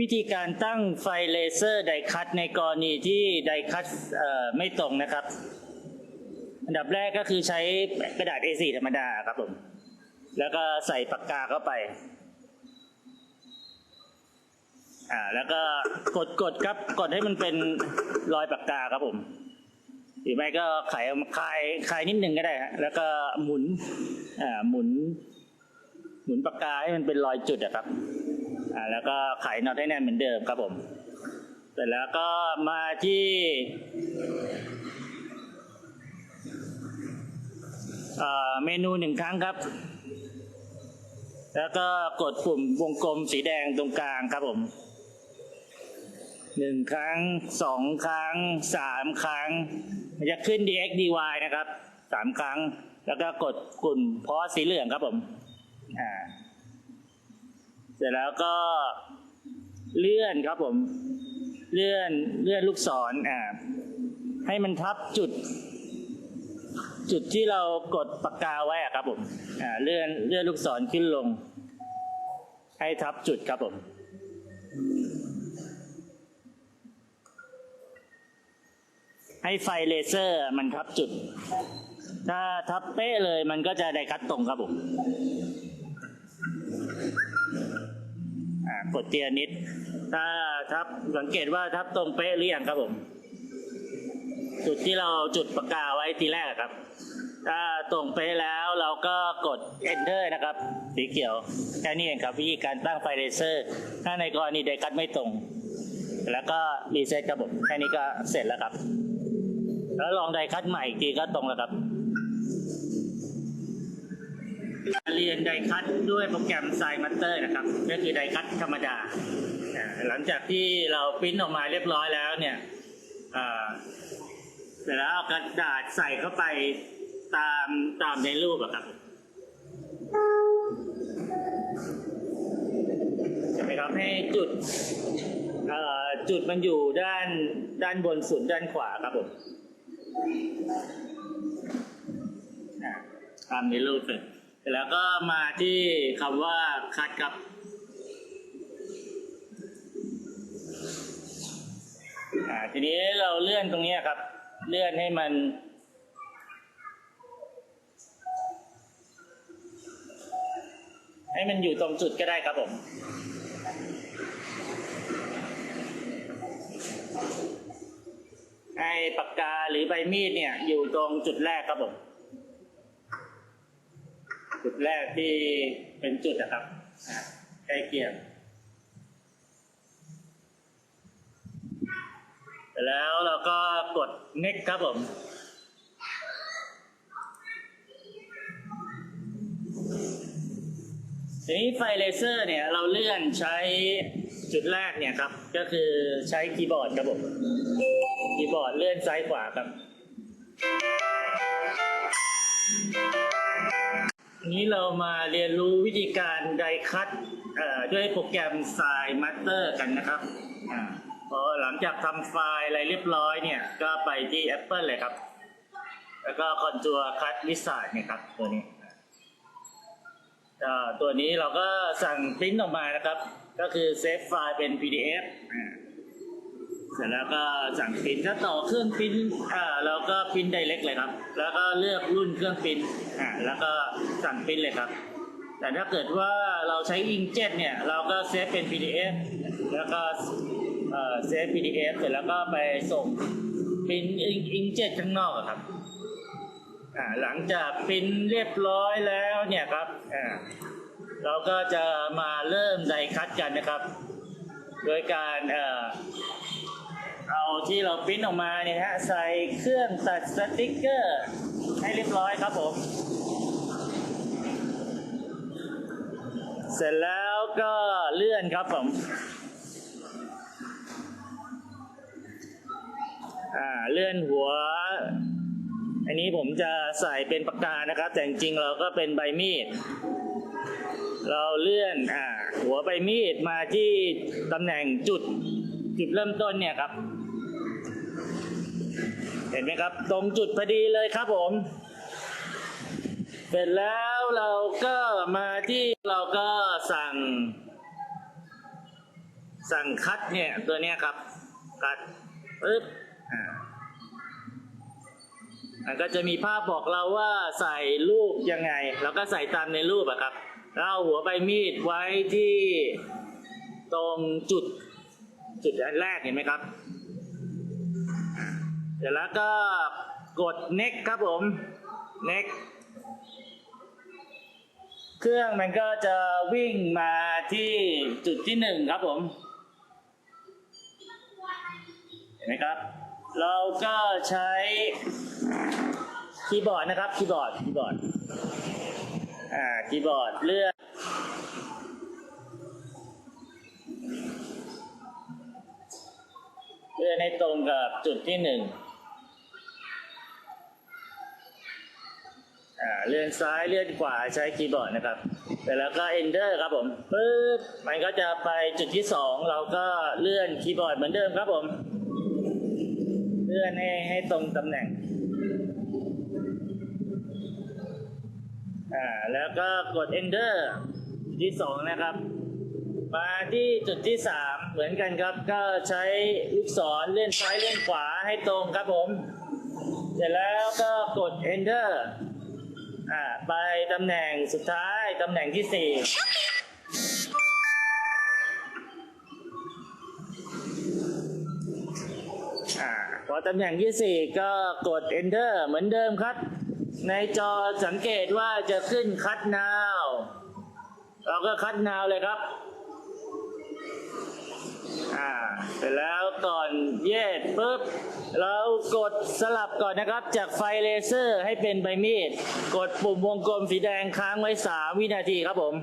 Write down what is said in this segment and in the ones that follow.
วิธีการตั้งไฟเลเซอร์ไดคัตในกรณีที่ไดคัตไม่ตรงนะครับ อันดับแรกก็คือใช้กระดาษ A4 ธรรมดาครับผม แล้วก็ใส่ปากกาเข้าไป อ่า แล้วก็กดกดครับ กดให้มันเป็นรอยปากกาครับผม หรือไม่ก็ไขคลายคลายนิดนึงก็ได้ฮะ แล้วก็หมุน อ่า หมุน หมุนปากกาให้มันเป็นรอยจุดอะครับ อ่าแล้วก็ไขน็อตให้แน่นเหมือนเดิมครับผม เสร็จแล้วก็มาที่เมนูหนึ่งครั้งครับ แล้วก็กดปุ่มวงกลมสีแดงตรงกลางครับผมหนึ่งครั้งสองครั้งสามครั้ง มันจะขึ้น dx dy นะครับสามครั้ง แล้วก็กดปุ่มพอสีเหลืองครับผม อ่า เสร็จแล้วก็เลื่อนครับผม เลื่อนเลื่อนลูกศรอ่าให้มันทับจุด จุดที่เรากดปากกาไว้อะครับผมอ่าเลื่อนเลื่อนลูกศรขึ้นลง ให้ทับจุดครับผมให้ไฟเลเซอร์มันทับจุด ถ้าทับเป๊ะเลยมันก็จะได้คัดตรงครับผม กดเตียนิด ถ้าทับสังเกตว่าทับตรงเป๊ะหรือยังครับผม จุดที่เราจุดปากกาไว้ทีแรกครับ ถ้าตรงเป๊ะแล้วเราก็กด enter นะครับ สีเขียวแค่นี้เองครับวิธีการตั้งไฟเลเซอร์ ถ้าในกรณีไดคัดไม่ตรง แล้วก็รีเซ็ตครับผมแค่นี้ก็เสร็จแล้วครับ แล้วลองไดคัดใหม่อีกทีก็ตรงแล้วครับ เรียนไดคัตด้วยโปรแกรมไซมัตเตอร์นะครับก็คือไดคัตธรรมดา หลังจากที่เราปริ้นออกมาเรียบร้อยแล้วเนี่ยเสร็จแล้วเอากระดาษใส่เข้าไปตามตามในรูปอะครับใช่ไหมครับให้จุดจุดมันอยู่ด้านด้านบนสุดด้านขวาครับผมตามในรูปเลยเสร็จ แล้วก็มาที่คำว่าคัดครับ อ่า ทีนี้เราเลื่อนตรงนี้ครับ เลื่อนให้มัน ให้มันอยู่ตรงจุดก็ได้ครับผมให้ปากกาหรือใบมีดเนี่ยอยู่ตรงจุดแรกครับผม จุดแรกที่เป็นจุดนะครับใกล้เคียงแล้วเราก็กด next ครับผมทีนี้ไฟเลเซอร์เนี่ยเราเลื่อนใช้จุดแรกเนี่ยครับ ก็คือใช้คีย์บอร์ดครับผมคีย์บอร์ดเลื่อนซ้ายขวาครับ นี้เรามาเรียนรู้วิธีการไดคัตด้วยโปรแกรมไซมัตเตอร์กันนะครับอพอหลังจากทำไฟล์อะไรเรียบร้อยเนี่ย ก็ไปที่ Apple เลยครับ แล้วก็คอนจัวคัตวิสาดเนี่ยครับ ตัวนี้ตัวนี้เราก็สั่งปริ้นออกมานะครับ ก็คือเซฟไฟล์เป็น PDF อ่า เสร็จแล้วก็สั่งปริ้นถ้าต่อเครื่องปริ้นอ่าเราก็ปริ้นไดเรกเลยครับ แล้วก็เลือกรุ่นเครื่องปริ้นอ่าแล้วก็สั่งปริ้นเลยครับ แต่ถ้าเกิดว่าเราใช้อิงเจ็ตเนี่ย เราก็เซฟเป็น PDF แล้วก็เอ่อเซฟ PDF เสร็จแล้วก็ไปส่งปริ้นอิงเจ็ตข้างนอกครับอ่าหลังจากปริ้นเรียบร้อยแล้วเนี่ยครับอ่าเราก็จะมาเริ่มไดคัดกันนะครับ โดยการ เอาที่เราปริ้นออกมาเนี่ยฮะใส่เครื่องตัดสติกเกอร์ ให้เรียบร้อยครับผม เสร็จแล้วก็เลื่อนครับผมอ่าเลื่อนหัว อันนี้ผมจะใส่เป็นปากกานะครับ แต่จริงๆเราก็เป็นใบมีด เราเลื่อนอ่าหัวใบมีดมาที่ตำแหน่งจุดจุดเริ่มต้นเนี่ยครับ เห็นไหมครับ ตรงจุดพอดีเลยครับผม เสร็จแล้วเราก็มาที่เราก็สั่ง สั่งคัดเนี่ยตัวเนี้ยครับ คัดปึ๊บอ่ามันก็จะมีภาพบอกเราว่าใส่รูปยังไง เราก็ใส่ตามในรูปอะครับแล้วเอาหัวใบมีดไว้ที่ตรงจุดจุดอันแรกเห็นไหมครับ เสร็จแล้วก็กด next ครับผม next เครื่องมันก็จะวิ่งมาที่จุดที่หนึ่งครับผม เห็นไหมครับ เราก็ใช้คีย์บอร์ดนะครับ คีย์บอร์ด คีย์บอร์ด อ่า คีย์บอร์ดเลือกเลื่อนให้ตรงกับจุดที่หนึ่ง อ่า เลื่อนซ้ายเลื่อนขวาใช้คีย์บอร์ดนะครับเสร็จแล้วก็ enter ครับผมปึ๊บมันก็จะไปจุดที่สองเราก็เลื่อนคีย์บอร์ดเหมือนเดิมครับผม เลื่อนให้ให้ตรงตำแหน่งอ่าแล้วก็กด enter จุดที่สองนะครับ มาที่จุดที่สามเหมือนกันครับ ก็ใช้ลูกศรเลื่อนซ้ายเลื่อนขวาให้ตรงครับผม เสร็จแล้วก็กด enter อ่า ไปตำแหน่งสุดท้าย ตำแหน่งที่สี่อ่าพอตำแหน่งที่สี่ก็กด enter เหมือนเดิมครับ ในจอสังเกตว่าจะขึ้นคัดนาวเราก็คัดนาวเลยครับอ่าเสร็จแล้วก่อนเย็ดปุ๊บ เรากดสลับก่อนนะครับ จากไฟเลเซอร์ให้เป็นใบมีด กดปุ่มวงกลมสีแดงค้างไว้ 3 วินาทีครับผม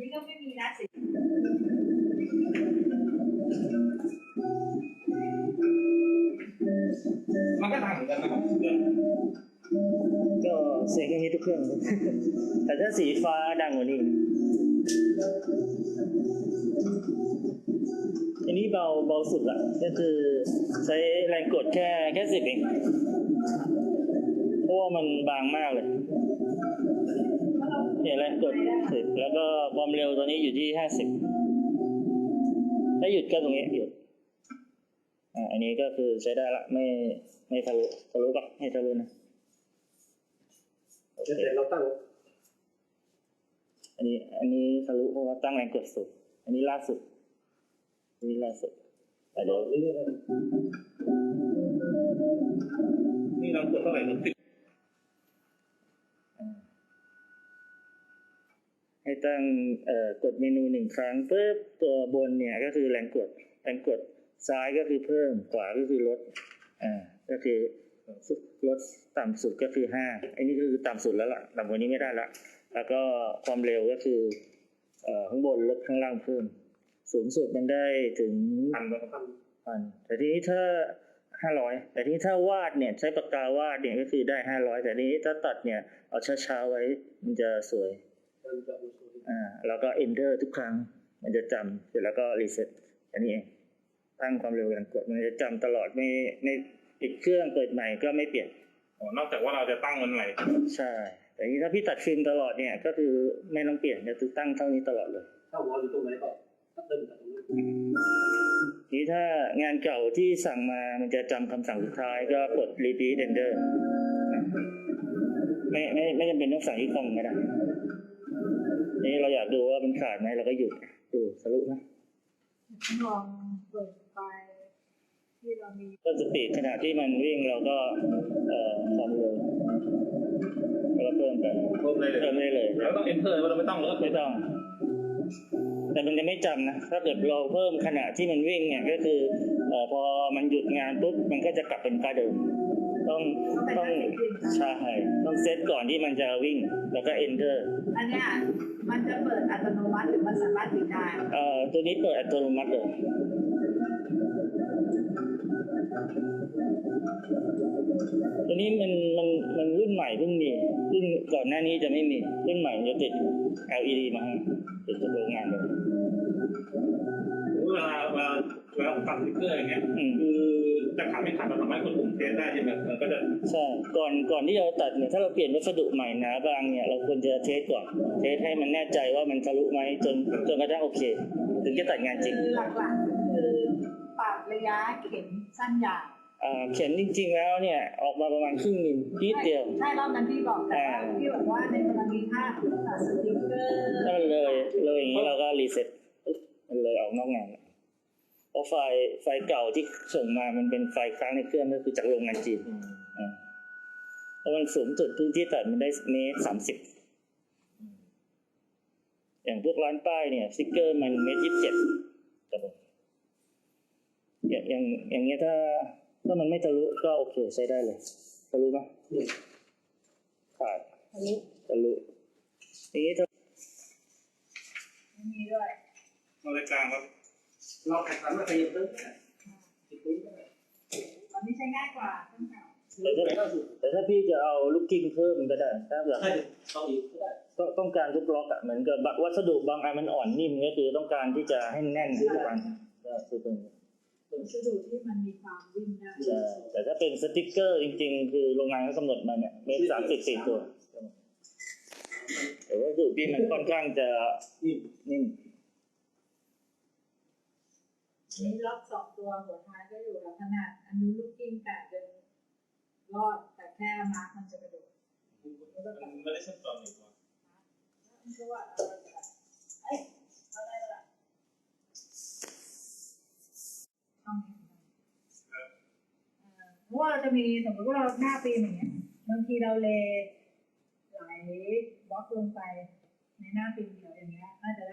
นี้ก็ไม่มีนะสิมันก็ต่างกันนะครับก็เสียงอย่างนี้ทุกเครื่อง แต่ถ้าสีฟ้าดังกว่านี้ อันนี้เบาเบาสุดละก็คือใช้แรงกดแค่แค่สิบเอง เพราะว่ามันบางมากเลย เนี่ยแรงกดสิบแล้วก็ความเร็วตัวนี้อยู่ที่ห้าสิบถ้าหยุดก็ตรงนี้หยุดอ่าอันนี้ก็คือใช้ได้ละไม่ไม่ทะลุทะลุปะไม่ทะลุนะเสร็จเราตั้ง อันนี้ อันนี้ทะลุเพราะว่าตั้งแรงกดสุด อันนี้ล่าสุดอันนี้ล่าสุดแต่เดี๋ยวนี่นี่เรากดเท่าไหร่มันติด ให้ตั้งกดเมนูหนึ่งครั้งปุ๊บตัวบนเนี่ยก็คือแรงกดแรงกดซ้ายก็คือเพิ่มขวาก็คือลดอ่าก็คือลดต่ำสุดก็คือห้าอันนี้คือต่ำสุดแล้วล่ะต่ำกว่านี้ไม่ได้ละแล้วก็ความเร็วก็คือเอ่อข้างบนลดข้างล่างเพิ่ม สูงสุดมันได้ถึงพันแล้วพันพันแต่ทีนี้ถ้าห้าร้อยแต่ทีนี้ถ้าวาดเนี่ยใช้ปากกาวาดเนี่ยก็คือได้ห้าร้อยแต่นี้ถ้าตัดเนี่ยเอาช้าๆไว้มันจะสวย อ่าแล้วก็ enter ทุกครั้ง มันจะจำเสร็จแล้วก็ reset อันนี้เองตั้งความเร็วการกดมันจะจำตลอดไม่ไม่ปิดเครื่องเปิดใหม่ก็ไม่เปลี่ยนอ๋อนอกจากว่าเราจะตั้งมันไหนใช่แต่ทีนี้ถ้าพี่ตัดฟิล์มตลอดเนี่ย ก็คือไม่ต้องเปลี่ยนก็คือตั้งเท่านี้ตลอดเลยถ้าหัวอยู่ตรงไหนก็เดินจากตรงนี้ทีนี้ถ้างานเก่าที่สั่งมามันจะจำคำสั่งสุดท้ายก็กด repeat enter ไม่ไม่ไม่จำเป็นต้องสั่งที่คอมก็ได้ นี่เราอยากดูว่ามันขาดไหมเราก็หยุดดูสรุปนะลองเปิดไฟล์ที่เรามีก็สปีดขณะที่มันวิ่งเราก็เอ่อความเร็วแล้วก็เพิ่มไปเพิ่มเลยเลยเพิ่มได้เลยแล้วต้อง enter ว่าเราไม่ต้องแล้วก็ไม่ต้อง แต่มันจะไม่จำนะถ้าเกิดเราเพิ่มขณะที่มันวิ่งเนี่ยก็คือเอ่อพอมันหยุดงานปุ๊บมันก็จะกลับเป็นค่าเดิมต้องต้องใช่ต้องเซตก่อนที่มันจะวิ่ง แล้วก็ enter อันเนี้ย มันจะเปิดอัตโนมัติหรือมันสามารถปิดได้เอ่อตัวนี้เปิดอัตโนมัติเลยตัวนี้มันมันมันรุ่นใหม่เพิ่งมีรุ่นก่อนหน้านี้จะไม่มีรุ่นใหม่มันจะติด LED มาให้ติดจากโรงงานเลยเวลาเวลาเวลาตัดสติ๊กเกอร์อย่างเงี้ยอืมคือ จะขัดไม่ขัดมันทำให้คนกลุ่มเทสได้ใช่ไหมมันก็จะใช่ก่อนก่อนที่เราตัดเนี่ยถ้าเราเปลี่ยนวัสดุใหม่หนาบางเนี่ยเราควรจะเทสก่อนเทสให้มันแน่ใจว่ามันทะลุไหมจนจนกระทั่งโอเค ถึงจะตัดงานจริงคือหลักๆก็คือปรับระยะเข็มสั้นยาวอ่าเข็มจริง ๆ แล้วเนี่ยออกมาประมาณครึ่งมิลนิดเดียวใช่รอบนั้นพี่บอกแต่ว่าพี่บอกว่าในกรณีถ้าตัดสติ๊กเกอร์ถ้ามันเลยเลยอย่างนี้เราก็รีเซ็ตปึ๊บมันเลยออกนอกงานแล้วเพ ราะไฟล์ไฟล์เก่าที่ส่งมามันเป็นไฟล์ค้างในเครื่องก็คือจากโรงงานจีนอ่าเพราะมันสูงสุดพื้นที่ตัดมันได้เมตรสามสิบอย่างพวกร้านป้ายเนี่ยสติ๊กเกอร์มันเมตรยี่สิบเจ็ดครับผมอย่างอย่างอย่างเงี้ยถ้าถ้ามันไม่ทะลุก็โอเคใช้ได้เลยทะลุไหมขาดทะลุทะลุทีนี้ถ้าไม่มีด้วยมาเลยกลางครับ เราแข่งขันมาขยับขึ้นตอนนี้ใช้ง่ายกว่าตั้งแต่แต่ถ้าแต่ถ้าพี่จะเอาลูกกิ้งเพิ่มก็ได้ถ้าแบบใช่เอาอีกก็ได้ก็ต้องการทุกล็อกอะเหมือนกับวัสดุบางอันมันอ่อนนิ่มก็คือต้องการที่จะให้แน่นทุกอันก็คือเป็นวัสดุที่มันมีความวิ่งได้ใช่แต่ถ้าเป็นสติกเกอร์จริง ๆ คือโรงงานเขากำหนดมาเนี่ยเมตรสามสิบสี่ตัวแต่ว่าวัสดุพี่มันค่อนข้างจะนิ่ม นี่ล็อกสองตัวหัวท้ายก็อยู่แล้วขนาดอันนู้นลูกกิ้งแต่จะรอดแต่แค่มาร์คมันจะกระโดดแล้วก็แบบมันไม่ได้เชื่อมต่ออีกตัวมันก็ว่าเออแบบเอ้ยเอาได้แล้วล่ะต้องเห็นกันเอ่อเพราะว่าเราจะมีสมมติว่าเราหน้าฟิล์มอย่างเงี้ยบางทีเราเลหลายบล็อกลงไปในหน้าฟิล์มเดียวอย่างเงี้ยน่าจะ